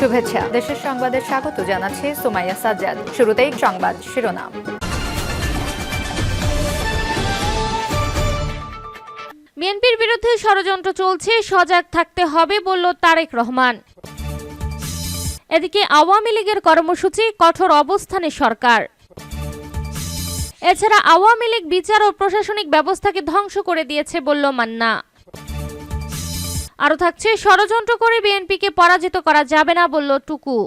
শুভেচ্ছা। দেশের সংবাদে স্বাগত জানাচ্ছে সোমাইয়া সাজ্জাদ। শুরুতেই সংবাদ শিরোনাম। বিএনপির বিরুদ্ধে ষড়যন্ত্র চলছে, সজাগ থাকতে হবে বলল তারেক রহমান। এদিকে আওয়ামী লীগের কর্মসূচি কঠোর অবস্থানে সরকার। এছাড়া আওয়ামী লীগ বিচার ও প্রশাসনিক ব্যবস্থাকে ধ্বংস করে দিয়েছে বলল মান্না। আরও থাকছে, ষড়যন্ত্র করে বিএনপিকে পরাজিত করা যাবে না বলল টুকু।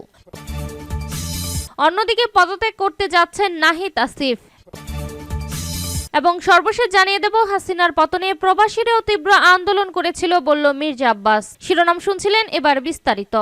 অন্যদিকে পদত্যাগ করতে যাচ্ছেন নাহিদ আসিফ। এবং সর্বশেষ জানিয়ে দেব, হাসিনার পতনে প্রবাসীরাও তীব্র আন্দোলন করেছিল বলল মির্জা আব্বাস। শিরোনাম শুনছিলেন এবার বিস্তারিত।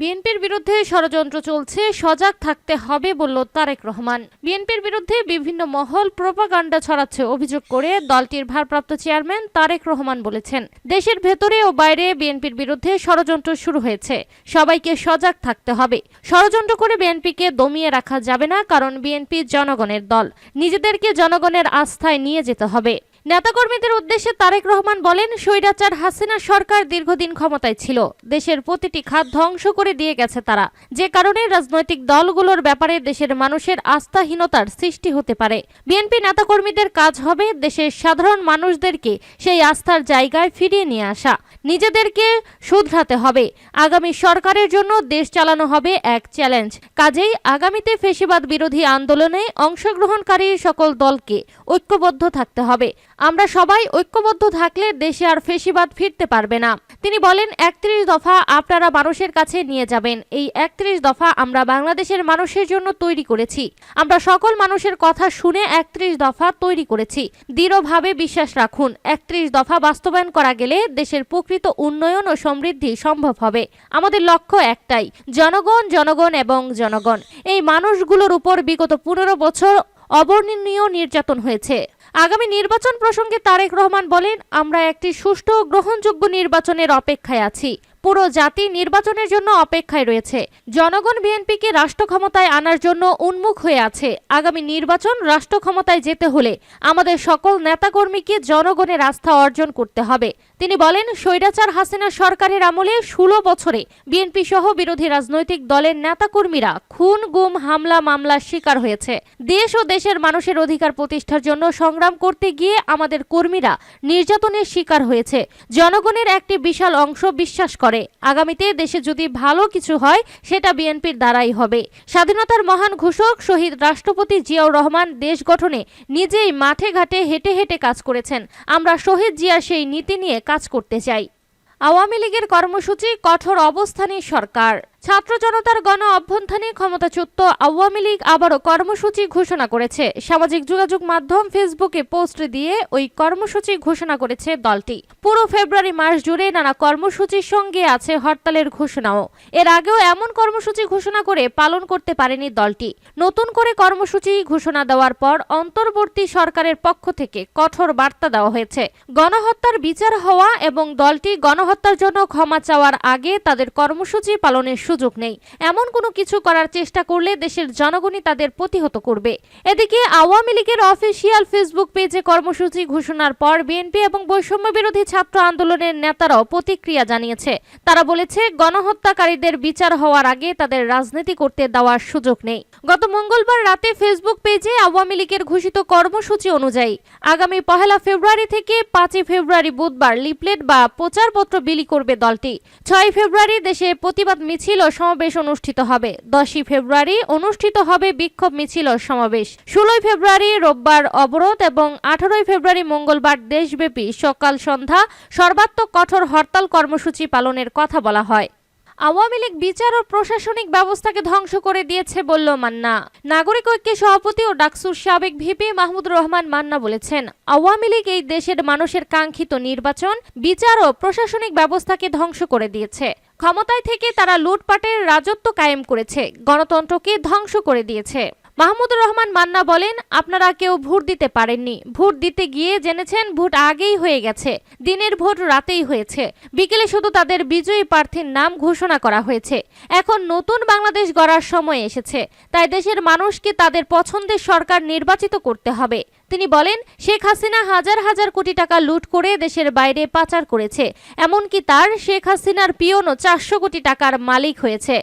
বিএনপির বিরুদ্ধে ষড়যন্ত্র চলছে, সজাগ থাকতে হবে বলল তারেক রহমান। বিএনপির বিরুদ্ধে বিভিন্ন মহল প্রোপাগান্ডা ছড়াচ্ছে অভিযোগ করে দলটির ভারপ্রাপ্ত চেয়ারম্যান তারেক রহমান বলেছেন। দেশের ভেতরে ও বাইরে বিএনপির বিরুদ্ধে ষড়যন্ত্র শুরু হয়েছে। সবাইকে সজাগ থাকতে হবে। ষড়যন্ত্র করে বিএনপিকে দমিয়ে রাখা যাবে না, কারণ বিএনপি জনগণের দল। নিজেদেরকে জনগণের আস্থায় নিয়ে যেতে হবে। নেতাকর্মীদের উদ্দেশ্যে তারেক রহমান বলেন, স্বৈরাচার হাসিনা সরকার দীর্ঘদিন ক্ষমতায় ছিল। দেশের প্রতিটি খাত ধ্বংস করে দিয়ে গেছে তারা। যে কারণে রাজনৈতিক দলগুলোর ব্যাপারে দেশের মানুষের আস্থাহীনতার সৃষ্টি হতে পারে। বিএনপি নেতাকর্মীদের কাজ হবে দেশের সাধারণ মানুষদেরকে সেই আস্থার জায়গায় ফিরিয়ে নিয়ে আসা। নিজেদেরকে শুধরাতে হবে। আগামী সরকারের জন্য দেশ চালানো হবে এক চ্যালেঞ্জ। কাজেই আগামীতে ফেসিবাদ বিরোধী আন্দোলনে অংশগ্রহণকারী সকল দলকে ঐক্যবদ্ধ থাকতে হবে। আমরা সবাই ঐক্যবদ্ধ থাকলে দেশে আর ফেসিবাদ ফিরতে পারবে না। তিনি বলেন, একত্রিশ দফা আপনারা মানুষের কাছে নিয়ে যাবেন। এই একত্রিশ দফা আমরা বাংলাদেশের মানুষের জন্য তৈরি করেছি। আমরা সকল মানুষের কথা শুনে একত্রিশ দফা তৈরি করেছি। দৃঢ়ভাবে বিশ্বাস রাখুন, একত্রিশ দফা বাস্তবায়ন করা গেলে দেশের প্রকৃত উন্নয়ন ও সমৃদ্ধি সম্ভব হবে। আমাদের লক্ষ্য একটাই, জনগণ জনগণ এবং জনগণ। এই মানুষগুলোর উপর বিগত পনেরো বছর অবর্ণনীয় নির্যাতন হয়েছে। আগামী নির্বাচন প্রসঙ্গে তারেক রহমান বলেন আমরা একটি সুষ্ঠু গ্রহণযোগ্য নির্বাচনের অপেক্ষায় আছি। পুরো জাতি নির্বাচনের জন্য অপেক্ষায় রয়েছে। জনগণ বিএনপিকে রাষ্ট্র ক্ষমতায় আনার জন্য উন্মুখ হয়ে আছে। আগামী নির্বাচন রাষ্ট্র ক্ষমতায় যেতে হলে আমাদের সকল নেতাকর্মীকে জনগণের আস্থা অর্জন করতে হবে। তিনি বলেন, স্বৈরাচার হাসিনা সরকারের আমলে ষোলো বছরে বিএনপি সহ বিরোধী রাজনৈতিক দলের নেতাকর্মীরা খুন, গুম, হামলা, মামলার শিকার হয়েছে। দেশ ও দেশের মানুষের অধিকার প্রতিষ্ঠার জন্য সংগ্রাম করতে গিয়ে আমাদের কর্মীরা নির্যাতনের শিকার হয়েছে। জনগণের একটি বিশাল অংশ বিশ্বাস করে। আগামীতে দেশে যদি ভালো কিছু হয়, সেটা বিএনপির দ্বারাই হবে। স্বাধীনতার মহান ঘোষক শহীদ রাষ্ট্রপতি জিয়াউর রহমান দেশ গঠনে নিজেই মাঠে ঘাটে হেঁটে হেঁটে কাজ করেছেন। আমরা শহীদ জিয়া সেই নীতি নিয়ে কাজ করতে চাই। আওয়ামী লীগের কর্মসূচি কঠোর অবস্থানে সরকার। ছাত্র জনতার গণ অভ্যন্থানে ক্ষমতাচ্যুত আওয়ামী লীগ আবারও কর্মসূচি ঘোষণা করেছে। সামাজিক যোগাযোগ মাধ্যম ফেসবুকে পোস্ট দিয়ে ওই কর্মসূচি ঘোষণা করেছে দলটি। পুরো ফেব্রুয়ারি মাস জুড়ে নানা কর্মসূচির সঙ্গে আছে হরতালের ঘোষণাও। এর আগেও এমন কর্মসূচি ঘোষণা করে পালন করতে পারেনি দলটি। নতুন করে কর্মসূচি ঘোষণা দেওয়ার পর অন্তর্বর্তী সরকারের পক্ষ থেকে কঠোর বার্তা দেওয়া হয়েছে। গণহত্যার বিচার হওয়া এবং দলটি গণহত্যার জন্য ক্ষমা চাওয়ার আগে তাদের কর্মসূচি পালনের সুযোগ নেই। এমন কোনো কিছু করার চেষ্টা করলে দেশের জনগণই তাদের প্রতিহত করবে। এদিকে আওয়ামী লীগের অফিসিয়াল ফেসবুক পেজে কর্মসূচি ঘোষণার পর বিএনপি এবং বৈষম্য বিরোধী ছাত্র আন্দোলনের নেতারাও প্রতিক্রিয়া জানিয়েছে। তারা বলেছে, গণহত্যাকারীদের বিচার হওয়ার আগে তাদের রাজনীতি করতে দেওয়ার সুযোগ নেই। গত মঙ্গলবার রাতে ফেসবুক পেজে আওয়ামী লীগের ঘোষিত কর্মসূচি অনুযায়ী আগামী পহেলা ফেব্রুয়ারি থেকে পাঁচই ফেব্রুয়ারি বুধবার লিফলেট বা প্রচারপত্র বিলি করবে দলটি। ছয় ফেব্রুয়ারি দেশে প্রতিবাদ মিছিল ও সমাবেশ অনুষ্ঠিত হবে। দশই ফেব্রুয়ারি অনুষ্ঠিত হবে বিক্ষোভ মিছিল ও সমাবেশ। ষোলোই ফেব্রুয়ারি রোববার অবরোধ এবং আঠারোই ফেব্রুয়ারি মঙ্গলবার দেশব্যাপী সকাল সন্ধ্যা সর্বাত্মক কঠোর হরতাল কর্মসূচি পালনের কথা বলা হয়। আওয়ামী লীগ বিচার ও প্রশাসনিক ব্যবস্থাকে ধ্বংস করে দিয়েছে বলল মান্না। নাগরিক ঐক্যের সভাপতি ও ডাকসুর সাবেক ভিপি মাহমুদ রহমান মান্না বলেছেন, আওয়ামী লীগ এই দেশের মানুষের কাঙ্ক্ষিত নির্বাচন, বিচার ও প্রশাসনিক ব্যবস্থাকে ধ্বংস করে দিয়েছে। ক্ষমতায় থেকে তারা লুটপাটের রাজত্ব কায়েম করেছে, গণতন্ত্রকে ধ্বংস করে দিয়েছে। মাহমুদুর রহমান মান্না বলেন, আপনারা কেউ ভোট দিতে পারেননি। ভোট দিতে গিয়ে জেনেছেন, ভোট আগেই হয়ে গেছে। দিনের ভোট রাতেই হয়েছে। বিকেলে শুধু তাদের বিজয়ী প্রার্থীর নাম ঘোষণা করা হয়েছে। এখন নতুন বাংলাদেশ গড়ার সময় এসেছে। তাই দেশের মানুষকে তাদের পছন্দের সরকার নির্বাচিত করতে হবে। তিনি বলেন, শেখ হাসিনা হাজার হাজার কোটি টাকা লুট করে দেশের বাইরে পাচার করেছে। এমনকি তার শেখ হাসিনার পিয়নও চারশো কোটি টাকার মালিক হয়েছে।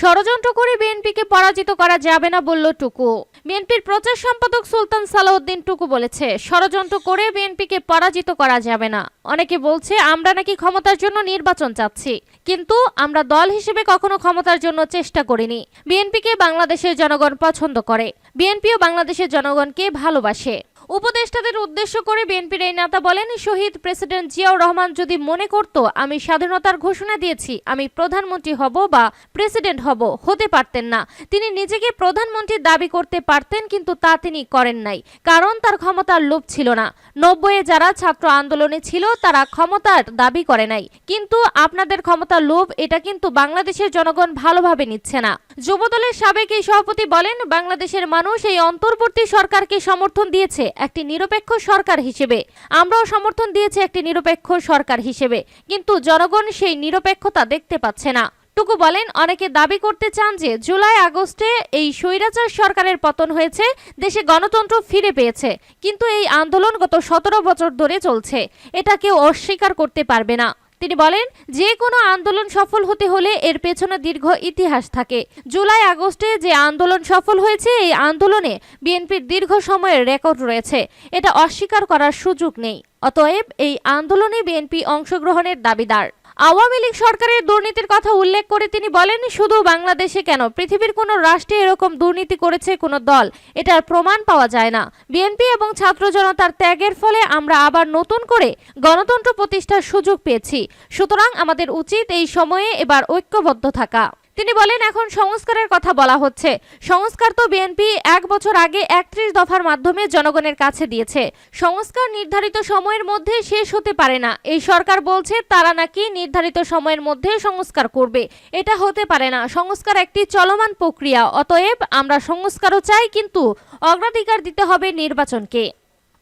ষড়যন্ত্র করে বিএনপিকে পরাজিত করা যাবে না বলল টুকু। বিএনপির প্রচার সম্পাদক সুলতান সালাউদ্দিন টুকু বলেছে, ষড়যন্ত্র করে বিএনপিকে পরাজিত করা যাবে না। অনেকে বলছে, আমরা নাকি ক্ষমতার জন্য নির্বাচন চাচ্ছি, কিন্তু আমরা দল হিসেবে কখনো ক্ষমতার জন্য চেষ্টা করিনি। বিএনপিকে বাংলাদেশের জনগণ পছন্দ করে। বিএনপিও বাংলাদেশের জনগণকে ভালোবাসে। উপদেষ্টাদের উদ্দেশ্য করে বিএনপির এই নেতা বলেন, শহীদ প্রেসিডেন্ট জিয়াউর রহমান যদি মনে করত, আমি স্বাধীনতার ঘোষণা দিয়েছি, আমি প্রধানমন্ত্রী হব বা প্রেসিডেন্ট হব, হতে পারতেন না। তিনি নিজেকে প্রধানমন্ত্রীর দাবি করতে পারতেন, কিন্তু তা তিনি করেন নাই, কারণ তার ক্ষমতার লোভ ছিল না। নব্বইয়ে যারা ছাত্র আন্দোলনে ছিল, তারা ক্ষমতার দাবি করে নাই। কিন্তু আপনাদের ক্ষমতার লোভ, এটা কিন্তু বাংলাদেশের জনগণ ভালোভাবে নিচ্ছে না। যুবদলের সাবেক এই সভাপতি বলেন, বাংলাদেশের মানুষ এই অন্তর্বর্তী সরকারকে সমর্থন দিয়েছে। একটি নিরপেক্ষ সরকার হিসেবে। আমরাও সমর্থন দিয়েছি একটি নিরপেক্ষ সরকার হিসেবে, কিন্তু জনগণ সেই নিরপেক্ষতা দেখতে পাচ্ছে না। টুকু বলেন, অনেকে দাবি করতে চান যে জুলাই আগস্টে এই স্বৈরাচার সরকারের পতন হয়েছে, দেশে গণতন্ত্র ফিরে পেয়েছে, কিন্তু এই আন্দোলন গত সতেরো বছর ধরে চলছে। এটা কেউ অস্বীকার করতে পারবে না। তিনি বলেন যে কোনো আন্দোলন সফল হতে হলে এর পেছনে দীর্ঘ ইতিহাস থাকে। জুলাই আগস্টে যে আন্দোলন সফল হয়েছে, এই আন্দোলনে বিএনপির দীর্ঘ সময়ের রেকর্ড রয়েছে। এটা অস্বীকার করার সুযোগ নেই। অতএব এই আন্দোলনে বিএনপি অংশগ্রহণের দাবিদার। আওয়ামী লীগ সরকারের দুর্নীতির কথা উল্লেখ করে তিনি বলেন, শুধু বাংলাদেশে কেন? পৃথিবীর কোনো রাষ্ট্রে এরকম দুর্নীতি করেছে কোনো দল। এটার প্রমাণ পাওয়া যায় না। বিএনপি এবং ছাত্র জনতার ত্যাগের ফলে আমরা আবার নতুন করে গণতন্ত্র প্রতিষ্ঠার সুযোগ পেয়েছি। সুতরাং আমাদের উচিত এই সময়ে এবার ঐক্যবদ্ধ থাকা। তিনি বলেন, এখন সংস্কারের কথা বলা হচ্ছে। সংস্কার তো বিএনপি এক বছর আগে একত্রিশ দফার মাধ্যমে জনগণের কাছে দিয়েছে। সংস্কার নির্ধারিত সময়ের মধ্যে শেষ হতে পারে না। এই সরকার বলছে, তারা নাকি নির্ধারিত সময়ের মধ্যে সংস্কার করবে। এটা হতে পারে না। সংস্কার একটি চলমান প্রক্রিয়া। অতএব আমরা সংস্কারও চাই, কিন্তু অগ্রাধিকার দিতে হবে নির্বাচনকে।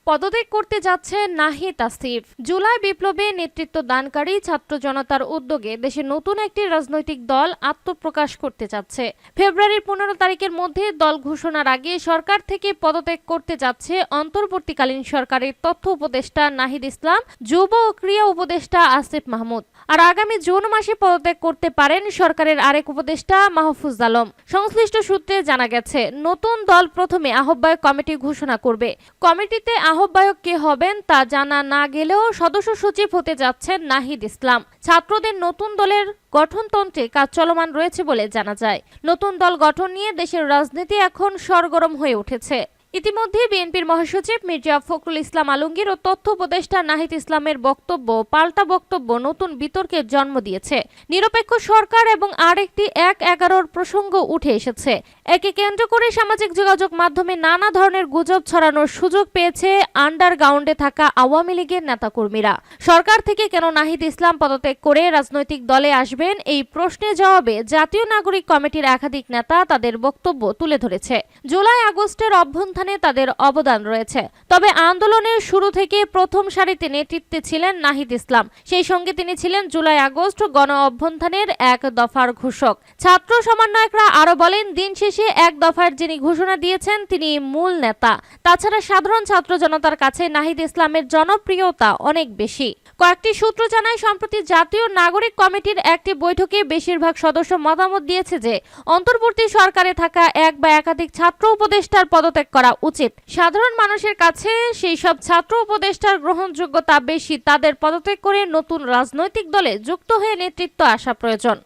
পদত্যাগ করতে যাচ্ছে নাহিদ আসিফ। জুলাই বিপ্লবে নেতৃত্ব দানকারী ছাত্র জনতার উদ্যোগে দেশে নতুন একটি রাজনৈতিক দল আত্মপ্রকাশ করতে যাচ্ছে। ফেব্রুয়ারির পনেরো তারিখের মধ্যে দল ঘোষণার আগে সরকার থেকে পদত্যাগ করতে যাচ্ছে অন্তর্বর্তীকালীন সরকারের তথ্য উপদেষ্টা নাহিদ ইসলাম, যুব ও ক্রিয়া উপদেষ্টা আসিফ মাহমুদ। আর আগামী জুন মাসে পদত্যাগ করতে পারেন সরকারের আরেক উপদেষ্টা মাহফুজ আলম। সংশ্লিষ্ট সূত্রে জানা গেছে, নতুন দল প্রথমে আহ্বায়ক কমিটি ঘোষণা করবে। কমিটিতে আহ্বায়ক কে হবেন তা জানা না গেলেও সদস্য সচিব হতে যাচ্ছেন নাহিদ ইসলাম। ছাত্রদের নতুন দলের গঠনতন্ত্রে কাজ চলমান রয়েছে বলে জানা যায়। নতুন দল গঠন নিয়ে দেশের রাজনীতি এখন সরগরম হয়ে উঠেছে। ইতিমধ্যে বিএনপির মহাসচিব মির্জা ফখরুল ইসলাম আলমগীর ও তথ্য উপদেষ্টা নাহিদ ইসলামের বক্তব্য পাল্টা বক্তব্য নতুন বিতর্কের জন্ম দিয়েছে। নিরপেক্ষ সরকার এবং আরেকটি এক এগারোর প্রসঙ্গ উঠে এসেছে। একে কেন্দ্র করে সামাজিক যোগাযোগ মাধ্যমে নানা ধরনের গুজব ছড়ানোর সুযোগ পেয়েছে আন্ডারগ্রাউন্ডে থাকা আওয়ামী লীগের নেতাকর্মীরা। সরকার থেকে কেন নাহিদ ইসলাম পদত্যাগ করে রাজনৈতিক দলে আসবেন এই প্রশ্নের জবাবে জাতীয় নাগরিক কমিটির একাধিক নেতা তাদের বক্তব্য তুলে ধরেছে। জুলাই আগস্টের অভ্যন্থানে তাদের অবদান রয়েছে। তবে আন্দোলনের শুরু থেকে প্রথম সারিতে নেতৃত্বে ছিলেন নাহিদ ইসলাম। সেই সঙ্গে তিনি ছিলেন জুলাই আগস্ট গণ অভ্যন্থানের এক দফার ঘোষক। ছাত্র সমন্বয়করা আরও বলেন, দিন শেষে এক দফার যিনি ঘোষণা দিয়েছেন, তিনি মূল নেতা। তাছাড়া সাধারণ ছাত্র জনতার কাছে নাহিদ ইসলামের জনপ্রিয়তা অনেক বেশি। কয়েকটি সূত্র জানায়, সম্প্রতি জাতীয় নাগরিক কমিটির একটি বৈঠকে বেশিরভাগ সদস্য মতামত দিয়েছে যে, অন্তর্বর্তী সরকারে থাকা এক বা একাধিক ছাত্র উপদেষ্টার পদত্যাগ করা উচিত। সাধারণ মানুষের কাছে সেই সব ছাত্র উপদেষ্টার গ্রহণযোগ্যতা বেশি, তাদের পদত্যাগ করে নতুন রাজনৈতিক দলে যুক্ত হয়ে নেতৃত্ব আসা প্রয়োজন।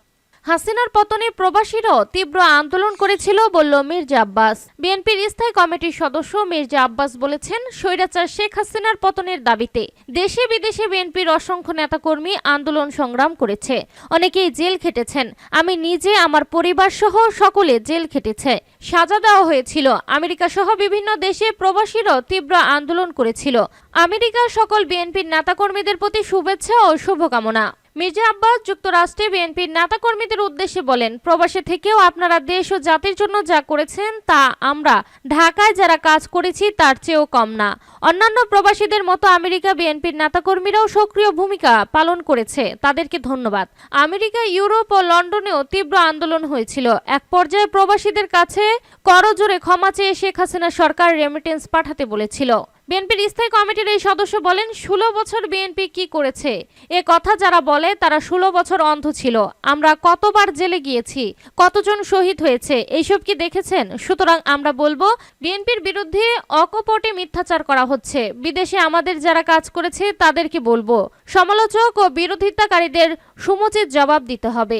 হাসিনার পতনে প্রবাসীরাও তীব্র আন্দোলন করেছিল, বলল মির্জা আব্বাস। বিএনপির স্থায়ী কমিটির সদস্য মির্জা আব্বাস বলেছেন, স্বৈরাচার শেখ হাসিনার পতনের দাবিতে দেশে বিদেশে বিএনপির অসংখ্য নেতাকর্মী আন্দোলন সংগ্রাম করেছে। অনেকেই জেল খেটেছেন। আমি নিজে, আমার পরিবার সহ সকলে জেল খেটেছে। সাজা দেওয়া হয়েছিল। আমেরিকা সহ বিভিন্ন দেশে প্রবাসীরাও তীব্র আন্দোলন করেছিল। আমেরিকার সকল বিএনপির নেতাকর্মীদের প্রতি শুভেচ্ছা ও শুভকামনা। মির্জা আব্বাস যুক্তরাষ্ট্রে বিএনপির নেতাকর্মীদের উদ্দেশ্যে বলেন, প্রবাসে থেকেও আপনারা দেশ ও জাতির জন্য যা করেছেন তা আমরা, ঢাকায় যারা কাজ করেছি তার চেয়েও কম না। অন্যান্য প্রবাসীদের মতো আমেরিকা বিএনপির নেতাকর্মীরাও সক্রিয় ভূমিকা পালন করেছে। তাদেরকে ধন্যবাদ। আমেরিকা, ইউরোপ ও লন্ডনেও তীব্র আন্দোলন হয়েছিল। এক পর্যায়ে প্রবাসীদের কাছে করজোরে ক্ষমা চেয়ে শেখ হাসিনা সরকার রেমিটেন্স পাঠাতে বলেছিল। বিএনপির স্থায়ী কমিটির এই সদস্য বলেন, ষোলো বছর বিএনপি কি করেছে? এ কথা যারা বলে, তারা ষোলো বছর অন্ধ ছিল। আমরা কতবার জেলে গিয়েছি? কতজন শহীদ হয়েছে? এইসব কি দেখেছেন? সুতরাং আমরা বলব, বিএনপির বিরুদ্ধে অকপটে মিথ্যাচার করা হচ্ছে। বিদেশে আমাদের যারা কাজ করেছে, তাদেরকে বলব, সমালোচক ও বিরোধিতাকারীদের সমুচিত জবাব দিতে হবে।